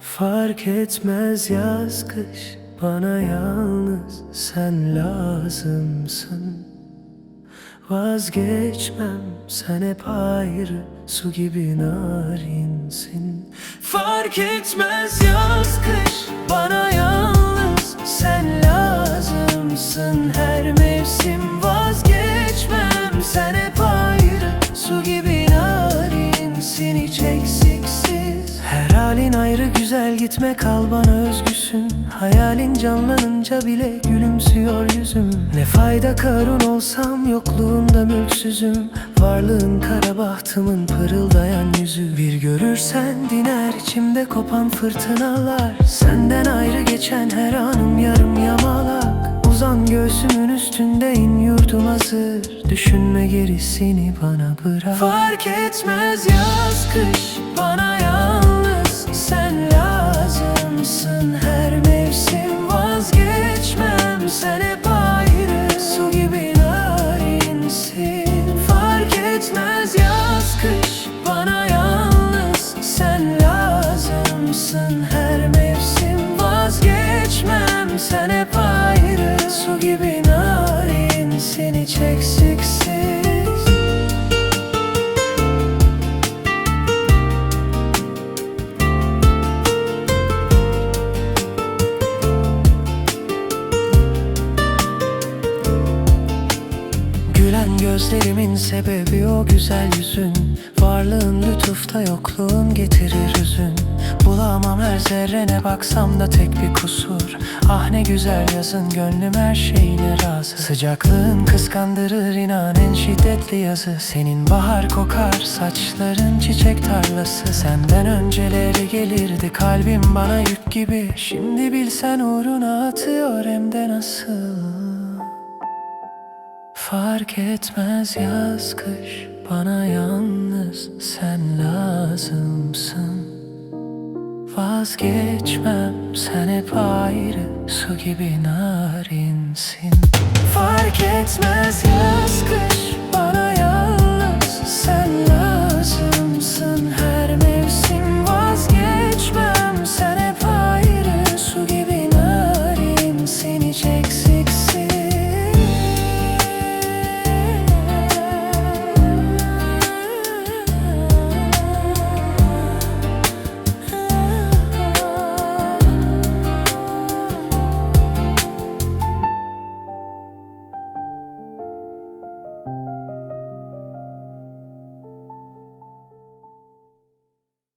Fark etmez yaz kış Bana yalnız. Sen lazımsın. Vazgeçmem sen hep ayrı. Su gibi narinsin Fark etmez yaz kış gitme kal bana özgüsün. Hayalin canlanınca bile gülümsüyor yüzüm. Ne fayda karun olsam yokluğunda mülksüzüm. Varlığın kara bahtımın pırıldayan yüzü. Bir görürsen diner içimde kopan fırtınalar. Senden ayrı geçen her anım yarım yamalak. Uzan göğsümün üstünde in yurdum hazır. Düşünme gerisini bana bırak. Fark etmez yaz kış bana yalnız sen hep ayrı. Su gibi narinsin. Fark etmez yaz kış bana yalnız. Sen lazımsın Her mevsim. Vazgeçmem sen hep ayrı. Su gibi narinsin hiç eksiksiz Gülen gözlerimin sebebi o güzel yüzün. Varlığın lütufta yokluğun getirir hüzün Bulamam her zerrene baksam da tek bir kusur. Ah ne güzel yazın gönlüm her şeyine razı. Sıcaklığın kıskandırır inan en şiddetli yazı. Senin bahar kokar saçların çiçek tarlası. Senden önceleri gelirdi kalbim bana yük gibi. Şimdi bilsen uğruna atıyor hem de nasıl Fark etmez yaz kış. Bana yalnız sen lazımsın. Vazgeçmem sen hep ayrı. Su gibi narinsin. Fark etmez yaz